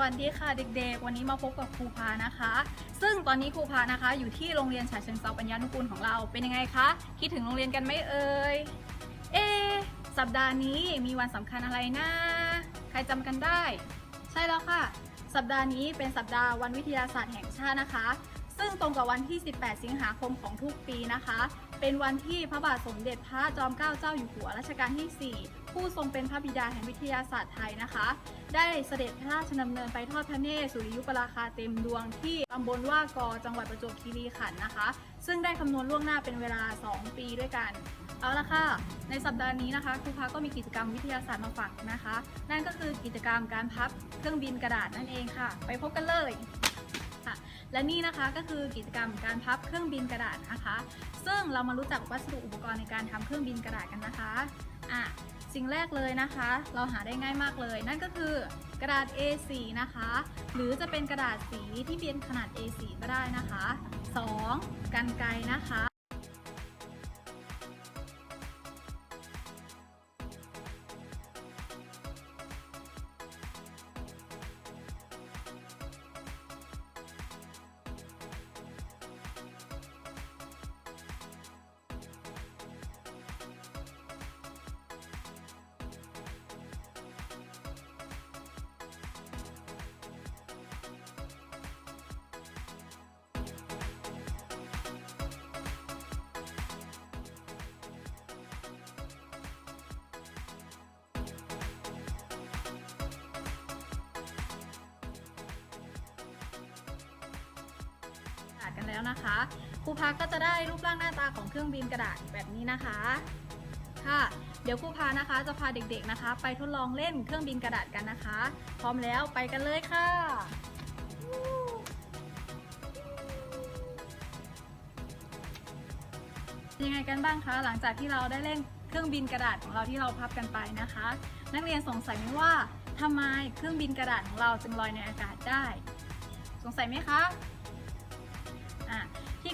วัสดีค่ะเด็กๆ วันนี้มาพบกับครูพานะคะ ซึ่งตอนนี้ครูพานะคะ อยู่ที่โรงเรียนฉาเชิงเซาปัญญานุกูลของเราเป็นยังไงคะ คิดถึงโรงเรียนกันไหมเอ่ย เอ สัปดาห์นี้มีวันสำคัญอะไรนะ ใครจำกันได้ ใช่แล้วค่ะ สัปดาห์นี้เป็นสัปดาห์วันวิทยาศาสตร์แห่งชาตินะคะ ซึ่งตรงกับวันที่ 18 สิงหาคมของทุกปีนะคะ เป็นวันที่พระบาทสมเด็จพระจอมเกล้าเจ้าอยู่หัวรัชกาลที่ 4 ผู้ทรงเป็นพระบิดาแห่งวิทยาศาสตร์ไทยนะคะ ได้เสด็จพระราชดำเนินไปทอดพระเนตรสุริยุปราคาเต็มดวงที่ตำบลว่ากอจังหวัดประจวบคีรีขันธ์นะคะ ซึ่งได้คำนวณล่วงหน้าเป็นเวลา 2 ปีด้วยกันเอาละค่ะ ในสัปดาห์นี้นะคะครูพักก็มีกิจกรรมวิทยาศาสตร์มาฝากนะคะ นั่นก็คือกิจกรรมการพับเครื่องบินกระดาษนั่นเองค่ะ ไปพบกันเลย และนี่นะคะก็คือกิจกรรมการพับเครื่องบินกระดาษนะคะ ซึ่งเรามารู้จักวัสดุอุปกรณ์ในการทำเครื่องบินกระดาษกันนะคะอะสิ่งแรกเลยนะคะ เราหาได้ง่ายมากเลย นั่นก็คือกระดาษ A4 นะคะ หรือจะเป็นกระดาษสีที่เป็นขนาด A4 ก็ได้นะคะ 2. กันไกนะคะ แล้วนะคะครูพักก็จะได้รูปร่างหน้าตาของเครื่องบินกระดาษแบบนี้นะคะค่ะเดี๋ยวครูพานะคะจะพาเด็กๆนะคะ ไปทดลองเล่นเครื่องบินกระดาษกันนะคะ พร้อมแล้วไปกันเลยค่ะยังไงกันบ้างคะหลังจากที่เราได้เล่นเครื่องบินกระดาษของเราที่เราพับกันไปนะคะ นักเรียนสงสัยไหมว่าทำไมเครื่องบินกระดาษของเราจึงลอยในอากาศได้ สงสัยไหมคะ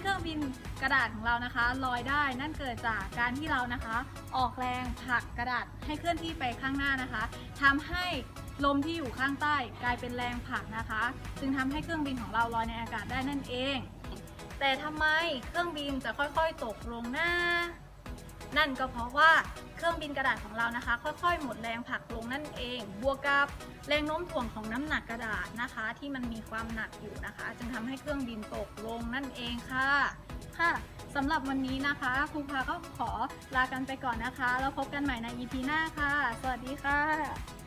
เครื่องบินกระดาษของเรานะคะลอยได้นั่นเกิดจากการที่เรานะคะ ออกแรงผลักกระดาษให้เคลื่อนที่ไปข้างหน้านะคะทำให้ลมที่อยู่ข้างใต้กลายเป็นแรงผลักนะคะ จึงทำให้เครื่องบินของเราลอยในอากาศได้นั่นเอง แต่ทำไมเครื่องบินจะค่อยๆ ตกลงหน้า นั่นก็เพราะว่าเครื่องบินกระดาษของเรานะคะ ค่อยๆ หมดแรงผลักลงนั่นเอง บวกกับแรงโน้มถ่วงของน้ำหนักกระดาษนะคะ ที่มันมีความหนักอยู่นะคะจึงทำให้เครื่องบินตกลงนั่นเองค่ะค่ะสำหรับวันนี้นะคะครูพาก็ขอลากันไปก่อนนะคะ แล้วพบกันใหม่ใน EP หน้าค่ะ สวัสดีค่ะ